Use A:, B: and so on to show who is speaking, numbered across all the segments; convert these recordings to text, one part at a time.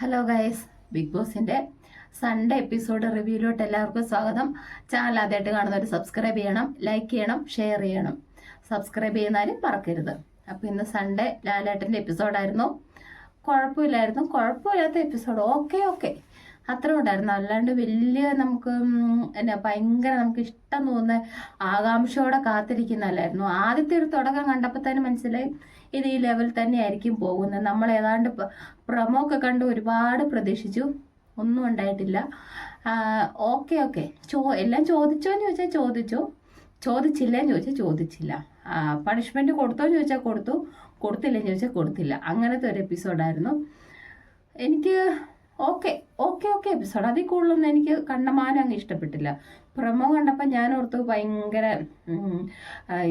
A: Hello guys big ബോസിന്റെ Sunday episode റിവ്യൂലോട്ട് എല്ലാവർക്കും സ്വാഗതം. ചാനൽ ആദ്യമായിട്ട് കാണുന്നവർ സബ്സ്ക്രൈബ് ചെയ്യണം ലൈക്ക് ചെയ്യണം ഷെയർ ചെയ്യണം. സബ്സ്ക്രൈബ് ചെയ്യുന്നാലും മറക്കരുത്. അപ്പോൾ ഇന്ന് സൺഡേ ലാലേട്ടന്റെ എപ്പിസോഡായിരുന്നു കുഴപ്പമില്ലായിരുന്നു. കുഴപ്പമില്ലാത്ത എപ്പിസോഡ് ഓക്കെ ഓക്കെ അത്ര ഉണ്ടായിരുന്നു. അല്ലാണ്ട് വലിയ നമുക്ക് എന്നാ ഭയങ്കര നമുക്ക് ഇഷ്ടം തോന്നുന്ന ആകാംക്ഷയോടെ കാത്തിരിക്കുന്നതല്ലായിരുന്നു. ആദ്യത്തെ ഒരു തുടക്കം കണ്ടപ്പോൾ തന്നെ മനസ്സിലായി ഇത് ഈ ലെവൽ തന്നെ ആയിരിക്കും പോകുന്നത്. നമ്മൾ ഏതാണ്ട് പ്രമോ ഒക്കെ കണ്ട് ഒരുപാട് പ്രതീക്ഷിച്ചു. ഒന്നും ഉണ്ടായിട്ടില്ല. ഓക്കെ ഓക്കെ ചോ എല്ലാം ചോദിച്ചോ എന്ന് ചോദിച്ചാൽ ചോദിച്ചു. ചോദിച്ചില്ല എന്ന് ചോദിച്ചാൽ ചോദിച്ചില്ല. പണിഷ്മെന്റ് കൊടുത്തോ എന്ന് ചോദിച്ചാൽ കൊടുത്തു. കൊടുത്തില്ലെന്ന് ചോദിച്ചാൽ കൊടുത്തില്ല. അങ്ങനത്തെ ഒരു എപ്പിസോഡായിരുന്നു എനിക്ക് ഓക്കെ ഓക്കെ ഓക്കെ. എപ്പിസോഡ് കൂടുതലൊന്നും എനിക്ക് കണ്ടമാനം അങ്ങ് ഇഷ്ടപ്പെട്ടില്ല. പ്രമോ കണ്ടപ്പോൾ ഞാൻ ഓർത്തു ഭയങ്കര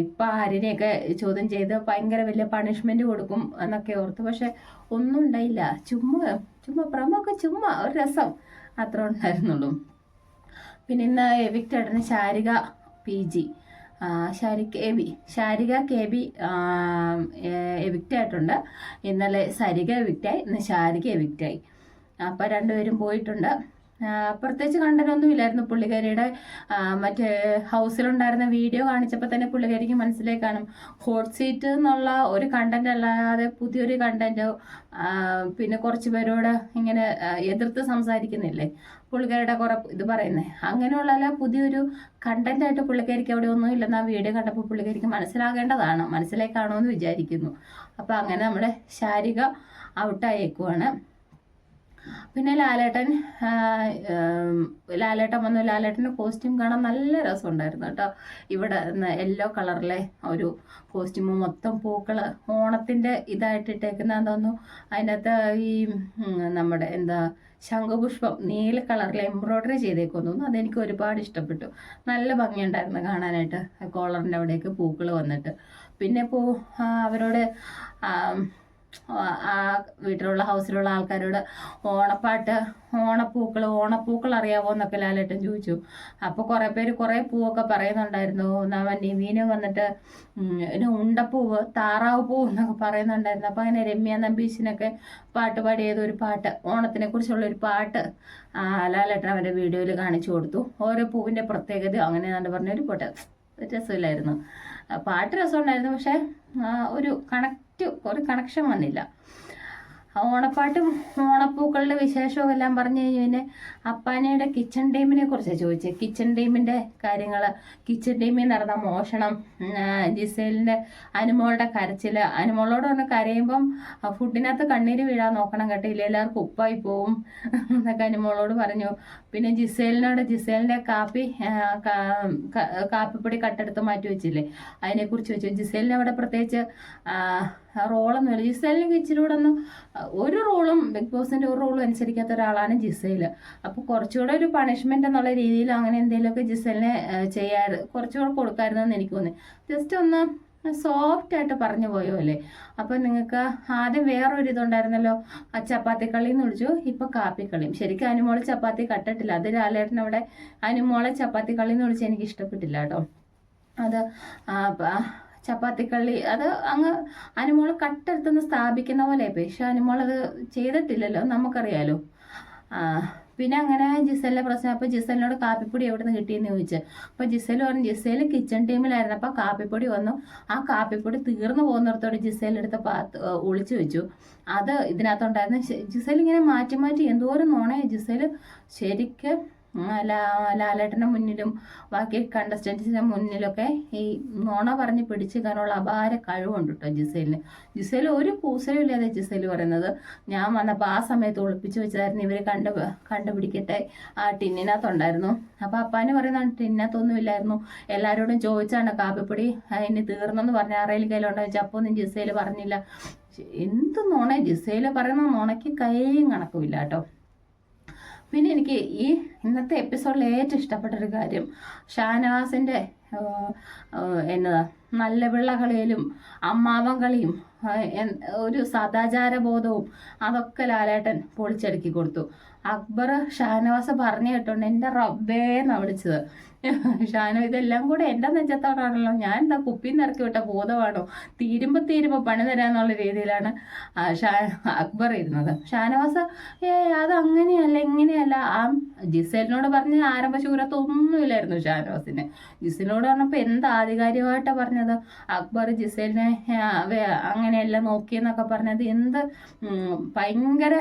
A: ഇപ്പം ആര്യനെയൊക്കെ ചോദ്യം ചെയ്ത് ഭയങ്കര വലിയ പണിഷ്മെന്റ് കൊടുക്കും എന്നൊക്കെ ഓർത്തു. പക്ഷെ ഒന്നും ഉണ്ടായില്ല. ചുമ്മാ ചുമ്മാ പ്രമോ ഒക്കെ ചുമ്മാ ഒരു രസം അത്ര ഉണ്ടായിരുന്നുള്ളൂ. പിന്നെ ഇന്ന് എവിക്റ്റ് ആയിട്ടാണ് Sharika P G Shari K B Sharika K B എവിക്റ്റായിട്ടുണ്ട് ഇന്നലെ സരിക എവിക്റ്റായി ഇന്ന് ശാരിക എവിക്റ്റായി അപ്പോൾ രണ്ടുപേരും പോയിട്ടുണ്ട്. പ്രത്യേകിച്ച് കണ്ടനൊന്നും ഇല്ലായിരുന്നു പുള്ളിക്കാരിയുടെ മറ്റേ ഹൗസിലുണ്ടായിരുന്ന വീഡിയോ കാണിച്ചപ്പോൾ തന്നെ പുള്ളിക്കാരിക്ക് മനസ്സിലായി കാണും. ഹോട്ട് സീറ്റ് എന്നുള്ള ഒരു കണ്ടന്റ് അല്ലാതെ പുതിയൊരു കണ്ടന്റോ പിന്നെ കുറച്ച് പേരോട് ഇങ്ങനെ എതിർത്ത് സംസാരിക്കുന്നില്ലേ? പുള്ളിക്കാരുടെ കുറെ ഇത് പറയുന്നത് അങ്ങനെയുള്ള പുതിയൊരു കണ്ടന്റ് ആയിട്ട് പുള്ളിക്കാരിക്ക് അവിടെ ഒന്നും ഇല്ലെന്ന് ആ വീഡിയോ കണ്ടപ്പോൾ പുള്ളിക്കാരിക്ക് മനസ്സിലാകേണ്ടതാണ്. മനസ്സിലേക്കാണോ എന്ന് വിചാരിക്കുന്നു. അപ്പോൾ അങ്ങനെ നമ്മുടെ ശാരിക ഔട്ടായേക്കുവാണ് പിന്നെ ലാലേട്ടൻ ലാലേട്ടൻ വന്നു. ലാലേട്ടന്റെ കോസ്റ്റ്യൂം കാണാൻ നല്ല രസമുണ്ടായിരുന്നു കേട്ടോ. ഇവിടെ യെല്ലോ കളറിലെ ഒരു കോസ്റ്റ്യൂം മൊത്തം പൂക്കൾ ഓണത്തിന്റെ ഇതായിട്ട് ഇട്ടേക്കുന്ന തോന്നുന്നു? അതിനകത്ത് ഈ നമ്മുടെ എന്താ ശംഖുപുഷ്പം നീല കളറിൽ എംബ്രോയ്ഡറി ചെയ്തേക്കും തോന്നുന്നു. അതെനിക്ക് ഒരുപാട് ഇഷ്ടപ്പെട്ടു. നല്ല ഭംഗിയുണ്ടായിരുന്നു കാണാനായിട്ട്. കോളറിന്റെ അവിടെയൊക്കെ പൂക്കൾ വന്നിട്ട്. പിന്നെ പൂ അവരോട് ആ, വീട്ടിലുള്ള ഹൗസിലുള്ള ആൾക്കാരോട് ഓണപ്പാട്ട് ഓണപ്പൂക്കൾ ഓണപ്പൂക്കൾ അറിയാവോ എന്നൊക്കെ ലാലേട്ടൻ ചോദിച്ചു. അപ്പോൾ കുറേ പേര് കുറേ പൂവൊക്കെ പറയുന്നുണ്ടായിരുന്നു. നവ നിവീന് വന്നിട്ട് ഉണ്ടപ്പൂവ് താറാവ് പൂവ് എന്നൊക്കെ പറയുന്നുണ്ടായിരുന്നു. അപ്പോൾ അങ്ങനെ രമ്യ നമ്പീശിനൊക്കെ പാട്ട് പാടിയത് ഒരു പാട്ട് ഓണത്തിനെ കുറിച്ചുള്ള ഒരു പാട്ട് ലാലേട്ടൻ അവന്റെ വീഡിയോയിൽ കാണിച്ചു കൊടുത്തു. ഓരോ പൂവിന്റെ പ്രത്യേകത അങ്ങനെ പറഞ്ഞ ഒരു പാട്ട്. രസമില്ലായിരുന്നു പാട്ട് രസമുണ്ടായിരുന്നു പക്ഷേ ഒരു കണക്റ്റ് ഒരു കണക്ഷൻ വന്നില്ല. ഓണപ്പാട്ടും ഓണപ്പൂക്കളുടെ വിശേഷവും എല്ലാം പറഞ്ഞു കഴിഞ്ഞു പിന്നെ അപ്പാനയുടെ കിച്ചൺ ടീമിനെ കുറിച്ച് ചോദിച്ചു. കിച്ചൺ ടീമിന്റെ കാര്യങ്ങൾ കിച്ചൺ ടീമിൽ നടന്ന മോഷണം ജിസേലിന്റെ അനുമോളുടെ കരച്ചിൽ അനുമോളോട് ഒന്ന് കരയുമ്പം ഫുഡിനകത്ത് കണ്ണീര് വീഴാൻ നോക്കണം കേട്ടോ. ഇല്ല എല്ലാവർക്കും ഉപ്പായി പോവും എന്നൊക്കെ അനുമോളോട് പറഞ്ഞു. പിന്നെ ജിസേലിനോട് ജിസേലിന്റെ കാപ്പി കാപ്പിപ്പൊടി കട്ടെടുത്ത് മാറ്റി വെച്ചില്ലേ? അതിനെക്കുറിച്ച് ചോദിച്ചു. ജിസേലിന് അവിടെ പ്രത്യേകിച്ച് റോളൊന്നുമില്ല ജിസേലിന് ഇച്ചിരി കൂടെ ഒന്ന് ഒരു റോളും ബിഗ് ബോസിന്റെ ഒരു റോളും അനുസരിക്കാത്ത ഒരാളാണ് ജിസേൽ അപ്പോൾ കുറച്ചുകൂടെ ഒരു പണിഷ്മെന്റ് എന്നുള്ള രീതിയിൽ അങ്ങനെ എന്തെങ്കിലുമൊക്കെ ജിസേലിനെ ചെയ്യാ കുറച്ചുകൂടെ കൊടുക്കാമായിരുന്നെന്ന് എനിക്ക് തോന്നി. ജസ്റ്റ് ഒന്ന് സോഫ്റ്റ് ആയിട്ട് പറഞ്ഞു പോയോ അല്ലേ? അപ്പം നിങ്ങൾക്ക് ആദ്യം വേറൊരു ഇതുണ്ടായിരുന്നല്ലോ ആ ചപ്പാത്തിക്കളി എന്ന് വിളിച്ചു. കാപ്പി കാപ്പിക്കളിയും ശരിക്കും അനുമോളെ ചപ്പാത്തി കട്ടിട്ടില്ല. അത് ലാലേട്ടൻ അവിടെ അനുമോളെ ചപ്പാത്തിക്കളി എന്ന് വിളിച്ച് എനിക്ക് ഇഷ്ടപ്പെട്ടില്ല കേട്ടോ. അത് ചപ്പാത്തിക്കള്ളി അത് അങ്ങ് അനുമോൾ കട്ടെടുത്തുനിന്ന് സ്ഥാപിക്കുന്ന പോലെ പക്ഷെ അനുമോൾ അത് ചെയ്തിട്ടില്ലല്ലോ നമുക്കറിയാലോ. പിന്നെ അങ്ങനെ ജിസലിന്റെ പ്രശ്നം. അപ്പോൾ ജിസലിനോട് കാപ്പിപ്പൊടി എവിടെ നിന്ന് കിട്ടിയെന്ന് ചോദിച്ചു. അപ്പോൾ ജിസൽ പറഞ്ഞു ജിസേൽ കിച്ചൺ ടീമിലായിരുന്നു അപ്പോൾ കാപ്പിപ്പൊടി വന്നു. ആ കാപ്പിപ്പൊടി തീർന്നു പോകുന്നിടത്തോട് ജിസലെടുത്ത് പാത്ത് ഒളിച്ചു വെച്ചു. അത് ഇതിനകത്തുണ്ടായിരുന്നു. ജിസൽ ഇങ്ങനെ മാറ്റി മാറ്റി എന്തോരം നോണേ ജിസേൽ ശരിക്ക് ലാലേട്ടന്റെ മുന്നിലും ബാക്കി കണ്ടസ്റ്റൻസിന്റെ മുന്നിലൊക്കെ ഈ മോണ പറഞ്ഞ് പിടിച്ചു കാരണമുള്ള അപാര കഴിവുണ്ട് കേട്ടോ ജിസേലിന്. ജിസേൽ ഒരു കൂസലും ഇല്ലാതെ ജിസേൽ പറയുന്നത് ഞാൻ വന്നപ്പോൾ ആ സമയത്ത് ഒളിപ്പിച്ചു വെച്ചതായിരുന്നു. ഇവർ കണ്ട് കണ്ടുപിടിക്കട്ടെ. ആ ടിന്നിനകത്തുണ്ടായിരുന്നു. അപ്പോൾ അപ്പാന് പറയുന്നതാണ് ടിന്നിനകത്തൊന്നും ഇല്ലായിരുന്നു. എല്ലാവരോടും ചോദിച്ചാണ് കാപ്പിപ്പൊടി അതിന് തീർന്നെന്ന് പറഞ്ഞ ആറേൽ കയ്യിലുണ്ടോ? ചോദിച്ചാൽ അപ്പോൾ ഒന്നും ജിസേൽ പറഞ്ഞില്ല. എന്ത് നോണേ ജിസേൽ പറയുന്ന മോണയ്ക്ക് കൈയും കണക്കുമില്ല കേട്ടോ പിന്നെ എനിക്ക് ഈ ഇന്നത്തെ എപ്പിസോഡിൽ ഏറ്റവും ഇഷ്ടപ്പെട്ട ഒരു കാര്യം ഷാനവാസിന്റെ എന്നതാ? നല്ല വിള്ളകളിയിലും അമ്മാവം കളിയും ഒരു സദാചാര ബോധവും അതൊക്കെ ലാലേട്ടൻ പൊളിച്ചടുക്കി കൊടുത്തു. അക്ബർ ഷാനവാസ് പറഞ്ഞു കേട്ടോണ്ട് എന്റെ റബ്ബേ എന്നാ വിളിച്ചത്. ഷാനോ ഇതെല്ലാം കൂടെ എന്റെ നെഞ്ചത്തോടാണല്ലോ ഞാൻ എന്താ കുപ്പിയിൽ നിന്ന് ഇറക്കി വിട്ട ബോധമാണോ? തീരുമ്പോൾ തീരുമ്പോൾ പണി തരാന്നുള്ള രീതിയിലാണ് ഷാ അക്ബർ ഇരുന്നത്. ഷാനവാസ് ഏ അത് അങ്ങനെയല്ല ഇങ്ങനെയല്ല. ആ ജിസേലിനോട് പറഞ്ഞ ആരംഭശൂരത്തൊന്നുമില്ലായിരുന്നു ഷാനവാസിന്. ജിസേലിനോട് പറഞ്ഞപ്പോൾ എന്ത് ആധികാരികമായിട്ടാണ് പറഞ്ഞത്? അക്ബർ ജിസേലിനെ അങ്ങനെയല്ല നോക്കിയെന്നൊക്കെ പറഞ്ഞത്. എന്ത് ഭയങ്കര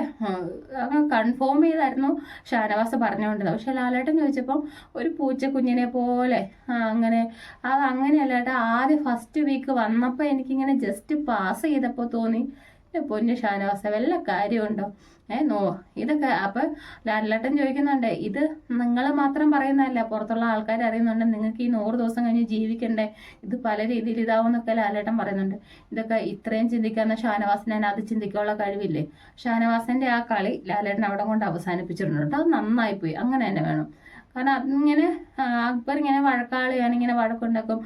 A: അങ്ങ് കൺഫേം ചെയ്തായിരുന്നു ഷാനവാസ് പറഞ്ഞുകൊണ്ടിരുന്നത്. പക്ഷെ ലാലേട്ടൻ ചോദിച്ചപ്പം ഒരു പൂച്ചക്കുഞ്ഞിനെ പോലെ അങ്ങനെ അത് അങ്ങനെയല്ല ഏട്ടാ ആദ്യം ഫസ്റ്റ് വീക്ക് വന്നപ്പോൾ എനിക്കിങ്ങനെ ജസ്റ്റ് പാസ് ചെയ്തപ്പോൾ തോന്നി "എന്റെ പൊന്നു ഷാനവാസ വല്ല കാര്യമുണ്ടോ? ഏ നോ ഇതൊക്കെ അപ്പം ലാലേട്ടൻ ചോദിക്കുന്നുണ്ട് ഇത് നിങ്ങൾ മാത്രം പറയുന്നതല്ല പുറത്തുള്ള ആൾക്കാർ അറിയുന്നുണ്ട് നിങ്ങൾക്ക് ഈ നൂറ് ദിവസം കഴിഞ്ഞ് ജീവിക്കണ്ടേ? ഇത് പല രീതിയിൽ ഇതാവുമെന്നൊക്കെ ലാലേട്ടൻ പറയുന്നുണ്ട്. ഇതൊക്കെ ഇത്രയും ചിന്തിക്കാവുന്ന ഷാനവാസിനെ അത് ചിന്തിക്കാനുള്ള കഴിവില്ലേ? ഷാനവാസിന്റെ ആ കളി ലാലേട്ടൻ അവിടെ കൊണ്ട് അവസാനിപ്പിച്ചിട്ടുണ്ട് അത് നന്നായി പോയി. അങ്ങനെ തന്നെ വേണം. കാരണം അതിങ്ങനെ അക്ബർ ഇങ്ങനെ വഴക്കാളിയാണ് ഇങ്ങനെ വഴക്കുണ്ടാക്കും.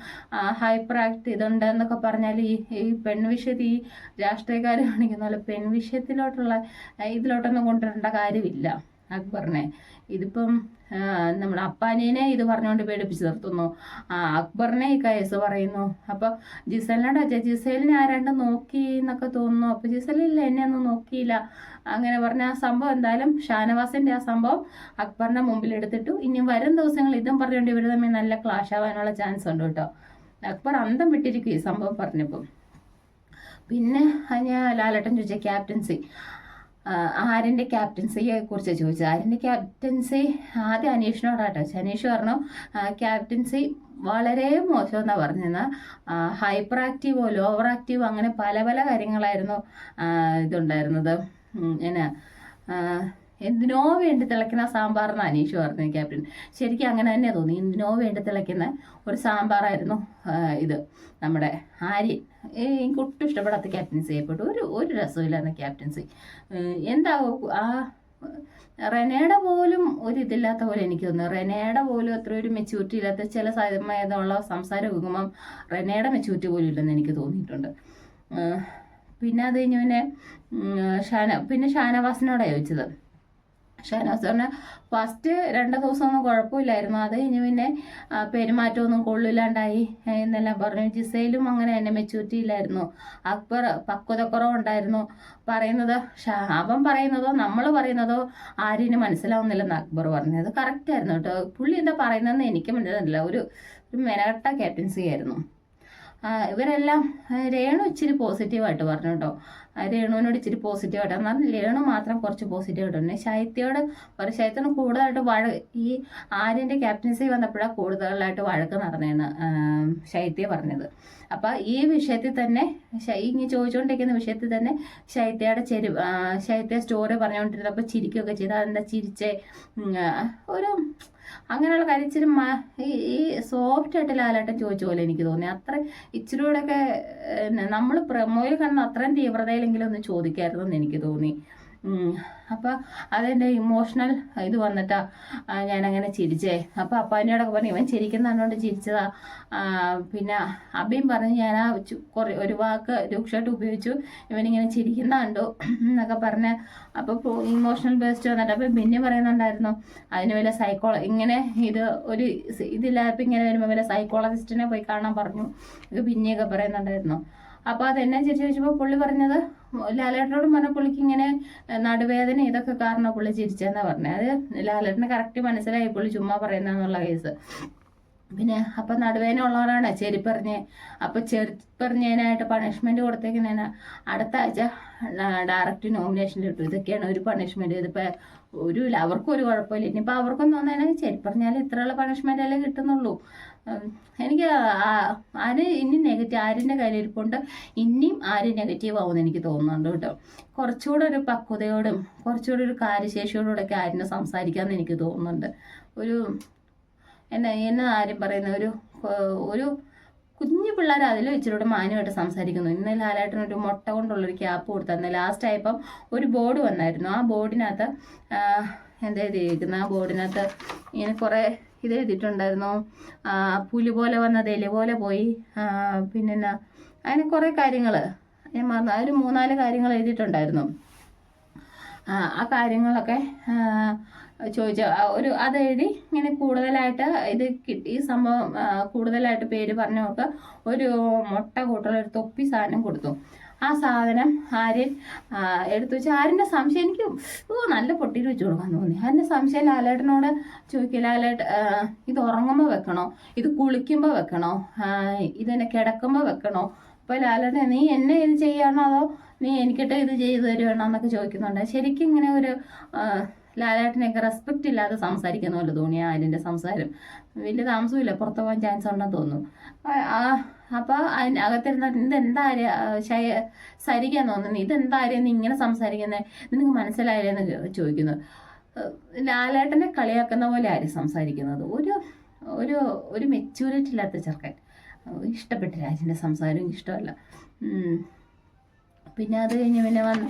A: ഹൈപ്പർ ആക്ട് ഇതുണ്ട് എന്നൊക്കെ പറഞ്ഞാൽ ഈ ഈ പെൺവിഷയത്തിൽ ഈ രാഷ്ട്രീയക്കാർ കാണിക്കുന്ന പോലെ പെൺവിഷയത്തിലോട്ടുള്ള ഇതിലോട്ടൊന്നും കൊണ്ടുവരേണ്ട കാര്യമില്ല അക്ബറിനെ. ഇതിപ്പം നമ്മുടെ അപ്പാനീനെ ഇത് പറഞ്ഞുകൊണ്ട് പേടിപ്പിച്ച് നിർത്തുന്നു ആ അക്ബറിനെ ഈ കേസ് പറയുന്നു. അപ്പോൾ ജിസലിനോട് അച്ഛാ ജിസലിനെ ആരാണ്ട് നോക്കി എന്നൊക്കെ തോന്നുന്നു. അപ്പോൾ ജിസലില്ല എന്നെ ഒന്നും നോക്കിയില്ല. അങ്ങനെ പറഞ്ഞ ആ സംഭവം എന്തായാലും ഷാനവാസിന്റെ ആ സംഭവം അക്ബറിന്റെ മുമ്പിൽ എടുത്തിട്ടു. ഇനി വരും ദിവസങ്ങൾ ഇതും പറഞ്ഞുകൊണ്ട് ഇവർ തമ്മിൽ നല്ല ക്ലാഷ് ആവാനുള്ള ചാൻസ് ഉണ്ട് കേട്ടോ. അക്ബർ അന്തം വിട്ടിരിക്കും ഈ സംഭവം പറഞ്ഞപ്പം. പിന്നെ ഞാൻ ലാലട്ടൻ ചോദിച്ച ക്യാപ്റ്റൻസി ആരിന്റെ ക്യാപ്റ്റൻസിയെ കുറിച്ച് ചോദിച്ചത്. ആരിന്റെ ക്യാപ്റ്റൻസി ആദ്യം അനീഷിനോടാട്ടോ അനീഷ് പറഞ്ഞു ക്യാപ്റ്റൻസി വളരെ മോശം എന്നാണ് പറഞ്ഞിരുന്നത് ഹൈപ്പർ ആക്റ്റീവോ ലോവർ ആക്റ്റീവോ അങ്ങനെ പല പല കാര്യങ്ങളായിരുന്നു ഇതുണ്ടായിരുന്നത്. എന്നാ എന്തിനോ വേണ്ടി തിളയ്ക്കുന്ന സാമ്പാർ എന്ന് അനീഷ് പറഞ്ഞു ക്യാപ്റ്റൻ. ശരിക്കും അങ്ങനെ തന്നെ തോന്നി എന്തിനോ വേണ്ടി തിളയ്ക്കുന്ന ഒരു സാമ്പാറായിരുന്നു ഇത് നമ്മുടെ ആര്യൻ. എനിക്ക് ഒട്ടും ഇഷ്ടപ്പെടാത്ത ക്യാപ്റ്റൻസി ആയിപ്പോട്ടെ ഒരു ഒരു രസമില്ലായിരുന്നു ക്യാപ്റ്റൻസി എന്താവോ എന്താ ആ റെനയുടെ പോലും ഒരു ഇതില്ലാത്ത പോലെ എനിക്ക് തോന്നുന്നു. റെനയുടെ പോലും അത്ര ഒരു മെച്യൂരിറ്റി ഇല്ലാത്ത ചില സാധ്യമായതുള്ള സംസാരം കേൾക്കുമ്പം റെനയുടെ മെച്യൂരിറ്റി പോലും ഇല്ലെന്ന് എനിക്ക് തോന്നിയിട്ടുണ്ട്. പിന്നെ അത് കഴിഞ്ഞ് പിന്നെ ഷാന പിന്നെ ഷാനവാസിനോടാണ് ചോദിച്ചത്. ഷാനവാസ് പറഞ്ഞ ഫസ്റ്റ് രണ്ട് ദിവസമൊന്നും കുഴപ്പമില്ലായിരുന്നു. അത് കഴിഞ്ഞ് പിന്നെ പെരുമാറ്റമൊന്നും കൊള്ളില്ലാണ്ടായി. എന്നെല്ലാം പറഞ്ഞു. ജിസയിലും അങ്ങനെ എന്നെ മെച്യൂരിറ്റി ഇല്ലായിരുന്നു. അക്ബർ പക്വതക്കുറവുണ്ടായിരുന്നു പറയുന്നത് അവൻ പറയുന്നതോ നമ്മൾ പറയുന്നതോ ആര്യന് മനസ്സിലാവുന്നില്ലെന്ന് അക്ബർ പറഞ്ഞു. അത് കറക്റ്റ് ആയിരുന്നു കേട്ടോ. പുള്ളി എന്താ പറയുന്നതെന്ന് എനിക്ക് മനസ്സിലായില്ല ഒരു ഒരു മെനകട്ട ക്യാപ്റ്റൻസി ആയിരുന്നു. ഇവരെല്ലാം രേണു ഇച്ചിരി പോസിറ്റീവായിട്ട് പറഞ്ഞു കേട്ടോ. രേണുവിനോട് ഇച്ചിരി പോസിറ്റീവായിട്ട് എന്നാൽ രേണു മാത്രം കുറച്ച് പോസിറ്റീവ് ആയിട്ടുണ്ട് ശൈത്യയോട് ഒരു ശൈത്യം കൂടുതലായിട്ട് വഴ ഈ ആര്യന്റെ ക്യാപ്റ്റൻസി വന്നപ്പോഴാണ് കൂടുതലായിട്ട് വഴക്ക് നടന്നതെന്ന് ശൈത്യ പറഞ്ഞത്. അപ്പം ഈ വിഷയത്തിൽ തന്നെ ഇങ്ങനെ ചോദിച്ചുകൊണ്ടിരിക്കുന്ന വിഷയത്തിൽ തന്നെ ശൈത്യയുടെ ചെരു ശൈത്യ സ്റ്റോറി പറഞ്ഞുകൊണ്ടിരുന്നപ്പോൾ ചിരിക്കുകയൊക്കെ ചെയ്ത്. അതെന്താ ചിരിച്ചേ? ഒരു അങ്ങനെയുള്ള കാര്യം ഇച്ചിരി ഈ സോഫ്റ്റ് ആയിട്ട് ലാലാട്ടം ചോദിച്ച പോലെ എനിക്ക് തോന്നി. അത്ര ഇച്ചിരി കൂടെയൊക്കെ നമ്മൾ പ്രമോയിൽ കാണുന്ന അത്രയും തീവ്രതയിലെങ്കിലും ഒന്ന് ചോദിക്കായിരുന്നു എന്ന് എനിക്ക് തോന്നി. ഉം. അപ്പൊ അതെന്റെ ഇമോഷണൽ ഇത് വന്നിട്ടാ ഞാനങ്ങനെ ചിരിച്ചേ. അപ്പൊ അപ്പാനോടൊക്കെ പറഞ്ഞു ഇവൻ ചിരിക്കുന്ന കണ്ടുകൊണ്ട് ചിരിച്ചതാ. പിന്നെ അബിയും പറഞ്ഞു ഞാൻ ആ കുറേ ഒരു വാക്ക് രൂക്ഷമായിട്ട് ഉപയോഗിച്ചു. ഇവനിങ്ങനെ ചിരിക്കുന്ന കണ്ടു എന്നൊക്കെ പറഞ്ഞ്. അപ്പോൾ ഇമോഷണൽ ബേസ്ഡ് വന്നിട്ട് അപ്പം പിന്നെ പറയുന്നുണ്ടായിരുന്നു അതിന് വല്ല സൈക്കോള ഇങ്ങനെ ഇത് ഒരു ഇതില്ലാത്തപ്പോൾ ഇങ്ങനെ വരുമ്പോൾ വല്ല സൈക്കോളജിസ്റ്റിനെ പോയി കാണാൻ പറഞ്ഞു ഇത് പിന്നെയൊക്കെ പറയുന്നുണ്ടായിരുന്നു. അപ്പോൾ ചേച്ചി ചോദിച്ചപ്പോൾ പുള്ളി പറഞ്ഞത് ലാലേട്ടനോട് പറഞ്ഞ പുള്ളിക്ക് ഇങ്ങനെ നടുവേദന ഇതൊക്കെ കാരണം പുള്ളി ചിരിച്ചെന്ന് പറഞ്ഞത് അത് ലാലേട്ടന് കറക്റ്റ് മനസ്സിലായി പുള്ളി ചുമ്മാ പറയുന്നതെന്നുള്ള കേസ്. പിന്നെ അപ്പം നടുവേദന ഉള്ളവരാണ് ചെരിപ്പറിഞ്ഞ് അപ്പം ചെരിപ്പറിഞ്ഞതിനായിട്ട് പണിഷ്മെന്റ് കൊടുത്തേക്കുന്നതിന് അടുത്ത ആഴ്ച ഡയറക്റ്റ് നോമിനേഷനിൽ ഇട്ടു ഇതൊക്കെയാണ് ഒരു പണിഷ്മെന്റ് ഇതിപ്പോൾ ഒരു അവർക്കും ഒരു കുഴപ്പമില്ല. ഇനിയിപ്പോൾ അവർക്കും തോന്നുന്നതിന് ചെരിപ്പറിഞ്ഞാൽ ഇത്രയുള്ള പണിഷ്മെന്റ് അല്ലേ കിട്ടുന്നുള്ളൂ. എനിക്ക് ആര് ഇനി നെഗറ്റീവ് ആരിന്റെ കയ്യിലിരിപ്പുണ്ട്? ഇനിയും ആര് നെഗറ്റീവ് ആവുമെന്ന് എനിക്ക് തോന്നുന്നുണ്ട് കേട്ടോ. കുറച്ചുകൂടെ ഒരു പക്വതയോടും കുറച്ചുകൂടെ ഒരു കാര്യശേഷിയോടുകൂടെയൊക്കെ ആരിനെ സംസാരിക്കാമെന്ന് എനിക്ക് തോന്നുന്നുണ്ട്. ഒരു എന്നെ എന്നെ ആരും പറയുന്ന? ഒരു ഒരു കുഞ്ഞു പിള്ളേർ അതിൽ വെച്ചിട്ട് മാന്യമായിട്ട് സംസാരിക്കുന്നു. ഇന്ന് ലാലേട്ടൻ ഒരു മുട്ട കൊണ്ടുള്ളൊരു ക്യാപ്പ് കൊടുത്തന്ന് ലാസ്റ്റ് ആയപ്പം ഒരു ബോർഡ് വന്നായിരുന്നു. ആ ബോർഡിനകത്ത് എന്താ ചെയ്തിരിക്കുന്നത് ആ ബോർഡിനകത്ത് ഇങ്ങനെ കുറേ ഇത് എഴുതിയിട്ടുണ്ടായിരുന്നു പുലി പോലെ വന്നത് എലി പോലെ പോയി. പിന്നെ അങ്ങനെ കുറേ കാര്യങ്ങൾ ഞാൻ മറന്നു. ഒരു മൂന്നാൽ കാര്യങ്ങൾ എഴുതിയിട്ടുണ്ടായിരുന്നു. ആ ആ കാര്യങ്ങളൊക്കെ ചോദിച്ച ഒരു അത് എഴുതി ഇങ്ങനെ കൂടുതലായിട്ട് ഇത് കിട്ടി. ഈ സംഭവം കൂടുതലായിട്ട് പേര് പറഞ്ഞവർക്ക് ഒരു മുട്ട കൂട്ടുള്ള ഒരു തൊപ്പി സാധനം കൊടുത്തു. ആ സാധനം ആര്യൻ എടുത്തു വെച്ചാൽ ആര്യന്റെ സംശയം? എനിക്ക് ഓ നല്ല പൊട്ടിയിട്ട് വെച്ച് കൊടുക്കാൻ തോന്നി. ആര്യന്റെ സംശയം ലാലേട്ടനോട് ചോദിക്കുക ലാലേട്ട് ഇത് ഉറങ്ങുമ്പോൾ വെക്കണോ? ഇത് കുളിക്കുമ്പോൾ വെക്കണോ? ഇതെന്നെ കിടക്കുമ്പോൾ വെക്കണോ? അപ്പോൾ ലാലേട്ടൻ നീ എന്നെ ഇത് ചെയ്യാണോ അതോ നീ എനിക്കിട്ട് ഇത് ചെയ്തു തരുവാണോ? എന്നൊക്കെ ചോദിക്കുന്നുണ്ട്. ശരിക്കും ഇങ്ങനെ ഒരു ലാലേട്ടനെയൊക്കെ റെസ്പെക്റ്റ് ഇല്ലാതെ സംസാരിക്കുന്ന പോലെ തോന്നി ആര്യന്റെ സംസാരം. വലിയ താമസമില്ല പുറത്ത് പോകാൻ ചാൻസ് ഉണ്ടെന്ന് തോന്നുന്നു. അപ്പോൾ അതിന് അകത്തിരുന്ന ഇതെന്താ ആര്യ ശയ സരിക്കാൻ തോന്നുന്നു? ഇതെന്താ ആര്യ നീ ഇങ്ങനെ സംസാരിക്കുന്നത് നിനക്ക് മനസ്സിലായില്ലെന്ന് ചോദിക്കുന്നു. ഏഹ് ലാലേട്ടനെ കളിയാക്കുന്ന പോലെ ആര് സംസാരിക്കുന്നത്? ഒരു ഒരു ഒരു മെച്യൂരിറ്റി ഇല്ലാത്ത ചെറുക്കൻ. ഇഷ്ടപ്പെട്ട രാജിന്റെ സംസാരം ഇഷ്ടമല്ല. പിന്നെ അത് കഴിഞ്ഞ് പിന്നെ വന്ന്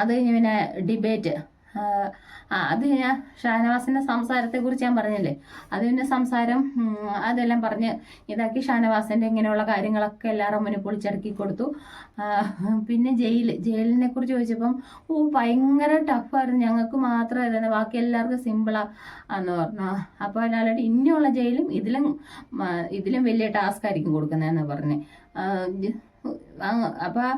A: അത് കഴിഞ്ഞ് പിന്നെ ഡിബേറ്റ് അത് ഞാൻ സംസാരത്തെ കുറിച്ച് ഞാൻ പറഞ്ഞില്ലേ? അത് പിന്നെ സംസാരം അതെല്ലാം പറഞ്ഞ് ഇതാക്കി ഷാനവാസിന്റെ ഇങ്ങനെയുള്ള കാര്യങ്ങളൊക്കെ എല്ലാവരും മുന്നിൽ പൊളിച്ചിറക്കി കൊടുത്തു. പിന്നെ ജയിൽ ജയിലിനെ കുറിച്ച് ചോദിച്ചപ്പം ഓ ഭയങ്കര ടഫായിരുന്നു ഞങ്ങൾക്ക് മാത്രം ഇതാണ് ബാക്കി എല്ലാവർക്കും സിമ്പിളാ എന്ന് പറഞ്ഞു. അപ്പോൾ ലാലേട്ട് ഇനിയുള്ള ജയിലും ഇതിലും ഇതിലും വലിയ ടാസ്ക് ആയിരിക്കും കൊടുക്കുന്നതെന്ന് പറഞ്ഞ്. അപ്പോൾ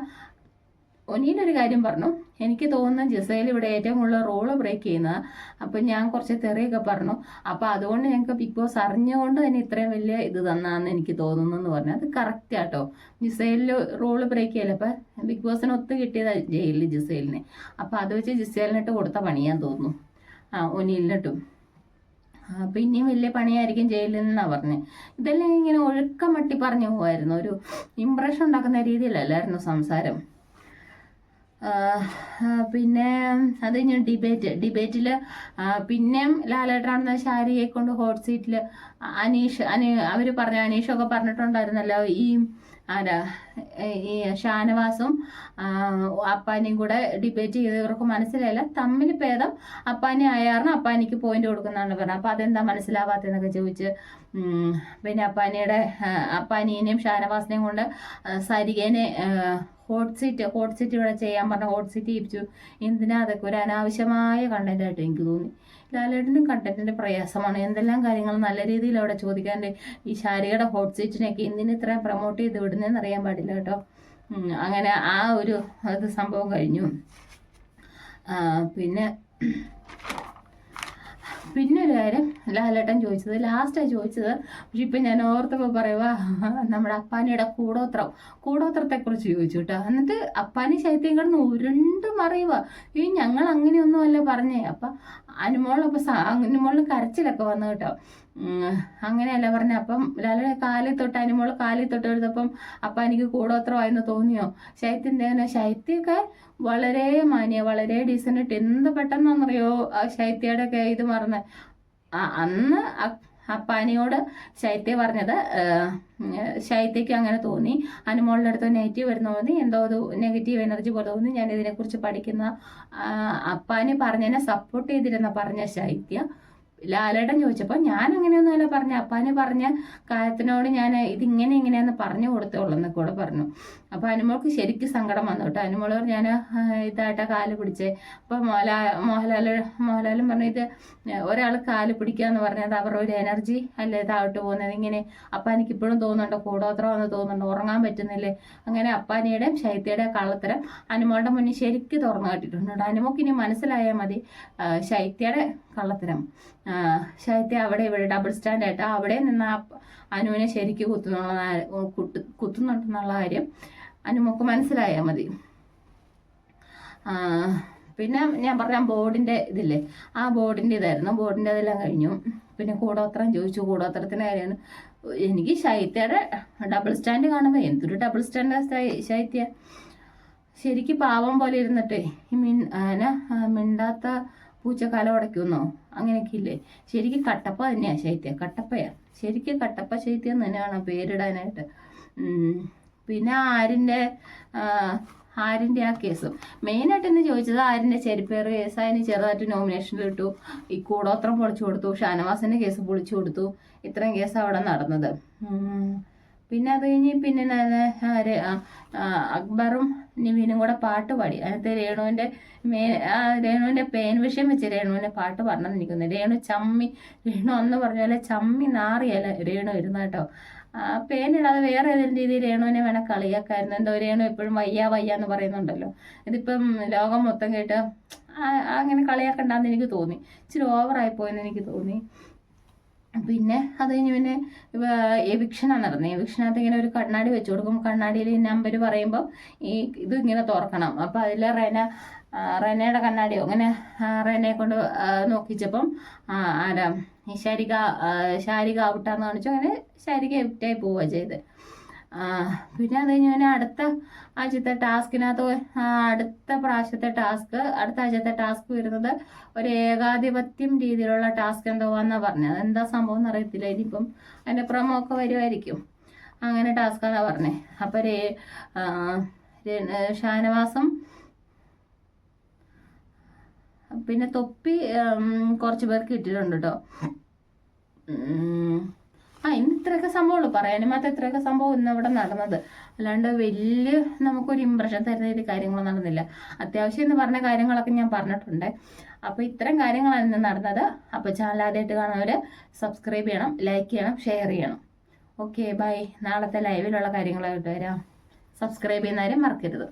A: ഒനിയിലൊരു കാര്യം പറഞ്ഞു. എനിക്ക് തോന്നുന്ന ജിസയിൽ ഇവിടെ ഏറ്റവും കൂടുതൽ റോൾ ബ്രേക്ക് ചെയ്യുന്നത് അപ്പം ഞാൻ കുറച്ച് തെറിയൊക്കെ പറഞ്ഞു. അപ്പം അതുകൊണ്ട് ഞങ്ങൾക്ക് ബിഗ് ബോസ് അറിഞ്ഞുകൊണ്ട് തന്നെ ഇത്രയും വലിയ ഇത് തന്നാന്ന് എനിക്ക് തോന്നുന്നു എന്ന് പറഞ്ഞു. അത് കറക്റ്റ് ആട്ടോ. ജിസൈലിൽ റോൾ ബ്രേക്ക് ചെയ്യല്ലേ? അപ്പം ബിഗ് ബോസിന് ഒത്ത് കിട്ടിയതാണ് ജയിലിൽ ജിസൈലിന്. അപ്പം അത് വെച്ച് ജിസൈലിനിട്ട് കൊടുത്ത പണിയാൻ തോന്നുന്നു. ആ ഒനിയിലിട്ടും അപ്പം ഇനിയും വലിയ പണിയായിരിക്കും ജയിലിൽ നിന്നാണ് പറഞ്ഞത് ഇതെല്ലാം ഇങ്ങനെ ഒഴുക്കമട്ടി പറഞ്ഞു പോകുമായിരുന്നു ഒരു ഇമ്പ്രഷൻ ഉണ്ടാക്കുന്ന രീതിയിലല്ലായിരുന്നു സംസാരം. പിന്നെ അത് കഴിഞ്ഞ് ഡിബേറ്റ്. ഡിബേറ്റിൽ പിന്നെയും ലാലേട്ടനാണെന്ന ശാരിയെ കൊണ്ട് ഹോട്ട് സീറ്റിൽ അനീഷ് അനി അവർ പറഞ്ഞ അനീഷൊക്കെ പറഞ്ഞിട്ടുണ്ടായിരുന്നല്ലോ ഈ ആരാ? ഈ ഷാനവാസും അപ്പാനിയും കൂടെ ഡിബേറ്റ് ചെയ്ത് ഇവർക്ക് മനസ്സിലായില്ല. തമ്മിൽ ഭേദം അപ്പാനി ആയാറിന് അപ്പാനിക്ക് പോയിന്റ് കൊടുക്കുന്നതാണ് പറഞ്ഞത്. അപ്പം അതെന്താ മനസ്സിലാവാത്തതെന്നൊക്കെ ചോദിച്ച് പിന്നെ അപ്പാനിയുടെ അപ്പാനീനെയും ഷാനവാസിനെയും കൊണ്ട് സരികേനെ ഹോട്ട് സീറ്റ് ഹോട്ട് സീറ്റ് ഇവിടെ ചെയ്യാൻ പറഞ്ഞ ഹോട്ട് സീറ്റ് ചെയ്യിപ്പിച്ചു എന്തിനാ അതൊക്കെ ഒരു അനാവശ്യമായ കണ്ടന്റായിട്ട് എനിക്ക് തോന്നി. ലാലേട്ടനും കണ്ടന്റിന്റെ പ്രയാസമാണ്. എന്തെല്ലാം കാര്യങ്ങൾ നല്ല രീതിയിൽ അവിടെ ചോദിക്കാണ്ട് ഈ ശാരികയുടെ ഹോട്ട് സീറ്റിനെയൊക്കെ എന്തിന് ഇത്രയും പ്രൊമോട്ട് ചെയ്ത് വിടുന്നതെന്ന് അറിയാൻ പാടില്ല കേട്ടോ. അങ്ങനെ ആ ഒരു അത് സംഭവം കഴിഞ്ഞു. പിന്നെ പിന്നെ ഒരു കാര്യം ലാലേട്ടൻ ചോദിച്ചത് ലാസ്റ്റായി ചോദിച്ചത് പക്ഷെ ഇപ്പം ഞാൻ ഓർത്തപ്പോൾ പറയുക നമ്മുടെ അപ്പാനിയുടെ കൂടോത്രം കൂടോത്രത്തെക്കുറിച്ച് ചോദിച്ചു കേട്ടോ എന്നിട്ട് അപ്പാനി ശൈത്യം കിടന്ന് ഉരുണ്ട് മറിയുക ഈ ഞങ്ങൾ അങ്ങനെയൊന്നുമല്ല പറഞ്ഞേ. അപ്പം അനുമോളപ്പോൾ അനുമോളിന് കരച്ചിലൊക്കെ വന്നു കേട്ടോ. അങ്ങനെയല്ല പറഞ്ഞ. അപ്പം ലാലെ കാലിൽ തൊട്ട് അനിമോൾ കാലിൽ തൊട്ട് എടുത്തപ്പം അപ്പം എനിക്ക് കൂടോത്രമായെന്ന് തോന്നിയോ? ശൈത്യന്റെ തന്നെ ശൈത്യമൊക്കെ വളരെ മാന്യ വളരെ ഡീസന്റ് എന്ത് പെട്ടെന്നാണെന്നറിയോ ശൈത്യയുടെ ഒക്കെ ഇത് മറന്ന് അന്ന് അപ്പാനിയോട് ശൈത്യ പറഞ്ഞത് ശൈത്യയ്ക്ക് അങ്ങനെ തോന്നി. അനുമോളുടെ അടുത്ത് നെഗറ്റീവ് വരുന്ന തോന്നി. എന്തോ ഒരു നെഗറ്റീവ് എനർജി പോലെ തോന്നി. ഞാൻ ഇതിനെക്കുറിച്ച് പഠിക്കുന്ന അപ്പാനി പറഞ്ഞതിനെ സപ്പോർട്ട് ചെയ്തിരുന്ന പറഞ്ഞ ശൈത്യ. ലാലേട്ടൻ ചോദിച്ചപ്പോൾ ഞാൻ അങ്ങനെയൊന്നുമല്ല പറഞ്ഞു. അപ്പാന് പറഞ്ഞ കാര്യത്തിനോട് ഞാൻ ഇതിങ്ങനെ ഇങ്ങനെയാന്ന് പറഞ്ഞു കൊടുത്തോളൂ എന്നൊക്കെ കൂടെ പറഞ്ഞു. അപ്പോൾ അനുമോൾക്ക് ശരിക്കും സങ്കടം വന്നു കേട്ടോ. അനുമോൾ ഞാൻ ഇതായിട്ടാ കാൽ പിടിച്ചേ. അപ്പോൾ മോഹലാ മോഹൻലാൽ മോഹൻലാലും പറഞ്ഞു ഇത് ഒരാൾ കാൽ പിടിക്കാന്ന് പറഞ്ഞത് അവരുടെ ഒരു എനർജി അല്ലേ ഇതാവിട്ട് പോകുന്നത്? ഇങ്ങനെ അപ്പാനിക്ക് ഇപ്പോഴും തോന്നുന്നുണ്ടോ എന്ന് തോന്നുന്നുണ്ടോ. ഉറങ്ങാൻ പറ്റുന്നില്ലേ? അങ്ങനെ അപ്പാനിയുടെയും ശൈത്യയുടെ കള്ളത്തരം അനുമോളുടെ മുന്നിൽ ശരിക്കും തുറന്നു കാട്ടിയിട്ടുണ്ട് കേട്ടോ. അനുമോക്ക് ഇനി മനസ്സിലായാൽ മതി ശൈത്യയുടെ കള്ളത്തരം. ശൈത്യ അവിടെ ഇവിടെ ഡബിൾ സ്റ്റാൻഡ് ആയിട്ട് അവിടെ നിന്ന് ആ അനുവിനെ ശരിക്ക് കുത്തുന്നുള്ള കുത്തുന്നുണ്ടെന്നുള്ള കാര്യം അനുമുക്ക് മനസ്സിലായാൽ മതി. പിന്നെ ഞാൻ പറഞ്ഞ ബോർഡിന്റെ ഇതില്ലേ ആ ബോർഡിന്റെ ഇതായിരുന്നു. ബോർഡിന്റെ അതെല്ലാം കഴിഞ്ഞു. പിന്നെ കൂടോത്രം ചോദിച്ചു. കൂടോത്രത്തിന്റെ കാര്യമാണ്. എനിക്ക് ശൈത്യയുടെ ഡബിൾ സ്റ്റാൻഡ് കാണുമ്പോൾ എന്തൊരു ഡബിൾ സ്റ്റാൻഡ് ശൈത്യ? ശരിക്ക് പാവം പോലെ ഇരുന്നിട്ടേ ഈ മിൻ മിണ്ടാത്ത പൂച്ചക്കാലം കല ഉടയ്ക്കുന്നോ അങ്ങനെയൊക്കെ ഇല്ലേ ശരിക്കും കട്ടപ്പ തന്നെയാണ് ശൈത്യ. കട്ടപ്പയാ. ശരിക്കും കട്ടപ്പ ശൈത്യം തന്നെയാണ് പേരിടാനായിട്ട്. പിന്നെ ആരിന്റെ ആരിന്റെ ആ കേസും. മെയിനായിട്ട് എന്ന് ചോദിച്ചത് ആരിന്റെ ചെരുപ്പേറ് കേസ് അതിന് ചെറുതായിട്ട് നോമിനേഷനിൽ ഇട്ടു. ഈ കൂടോത്രം പൊളിച്ചു കൊടുത്തു. ഷാനവാസിന്റെ കേസ് പൊളിച്ചു കൊടുത്തു. ഇത്രയും കേസ് അവിടെ നടന്നത്. പിന്നെ അത് കഴിഞ്ഞ് പിന്നെ ആര്? അക്ബറും നിവീനും കൂടെ പാട്ട് പാടി. അതിനകത്ത് രേണുവിന്റെ മേ രേണുവിന്റെ പേൻ വിഷയം വെച്ച് രേണുവിന്റെ പാട്ട് പറഞ്ഞെന്ന് എനിക്കൊന്നു രേണു ചമ്മി രേണു അന്ന് പറഞ്ഞ പോലെ ചമ്മി നാറിയല്ല രേണു ഇരുന്ന കേട്ടോ. പേനിടാതെ വേറെ ഏതെങ്കിലും രീതിയിൽ രേണുവിനെ വേണേൽ കളിയാക്കായിരുന്നു. എന്തോ രേണു എപ്പോഴും വയ്യ വയ്യ എന്ന് പറയുന്നുണ്ടല്ലോ. ഇതിപ്പം ലോകം മൊത്തം കേട്ട് അങ്ങനെ കളിയാക്കണ്ടെന്ന് എനിക്ക് തോന്നി. ഇച്ചിരി ഓവറായി പോയെന്ന് എനിക്ക് തോന്നി. പിന്നെ അത് കഴിഞ്ഞ് പിന്നെ എവിക്ഷനാണ് നടന്നത്. എവിക്ഷനകത്ത് ഇങ്ങനെ ഒരു കണ്ണാടി വെച്ച് കൊടുക്കും. കണ്ണാടിയിൽ നമ്പർ പറയുമ്പോൾ ഈ ഇത് ഇങ്ങനെ തുറക്കണം. അപ്പം അതിൽ റെന റെനയുടെ കണ്ണാടിയോ അങ്ങനെ റെനയെ കൊണ്ട് നോക്കിച്ചപ്പം ആരാ ശാരിക ശാരിക ഔട്ടാന്ന് കാണിച്ചു. അങ്ങനെ ശാരിക ഔട്ടായി പോവുക ചെയ്ത്. പിന്നെ അത് കഴിഞ്ഞ് പിന്നെ അടുത്ത ആഴ്ചത്തെ ടാസ്കിനകത്ത് അടുത്ത പ്രാവശ്യത്തെ ടാസ്ക് അടുത്ത ആഴ്ചത്തെ ടാസ്ക് വരുന്നത് ഒരു ഏകാധിപത്യം രീതിയിലുള്ള ടാസ്ക് എന്തോവാന്നാ പറഞ്ഞത് അതെന്താ സംഭവം എന്ന് അറിയത്തില്ല ഇനിയിപ്പം അതിന്റെ പ്രമോ ഒക്കെ വരുമായിരിക്കും അങ്ങനെ ടാസ്ക്കാന്നാ പറഞ്ഞേ. അപ്പം രേ ഷാനവാസം. പിന്നെ തൊപ്പി കുറച്ച് പേർക്ക് ഇട്ടിട്ടുണ്ട് കേട്ടോ. ആ ഇന്ന് ഇത്രയൊക്കെ സംഭവമുള്ളൂ. പറയാനും മാത്രം ഇത്രയൊക്കെ സംഭവം ഇന്ന് ഇവിടെ നടന്നത്. അല്ലാണ്ട് വലിയ നമുക്കൊരു ഇമ്പ്രഷൻ തരുന്ന ഒരു കാര്യങ്ങൾ നടന്നില്ല. അത്യാവശ്യം എന്ന് പറഞ്ഞ കാര്യങ്ങളൊക്കെ ഞാൻ പറഞ്ഞിട്ടുണ്ട്. അപ്പോൾ ഇത്തരം കാര്യങ്ങളാണ് ഇന്ന് നടന്നത്. അപ്പോൾ ചാനൽ ആദ്യമായിട്ട് കാണുന്നവർ സബ്സ്ക്രൈബ് ചെയ്യണം ലൈക്ക് ചെയ്യണം ഷെയർ ചെയ്യണം. ഓക്കെ ബൈ നാളത്തെ ലൈവിലുള്ള കാര്യങ്ങളായിട്ട് വരാം. സബ്സ്ക്രൈബ് ചെയ്യുന്നവരെ മറക്കരുത്.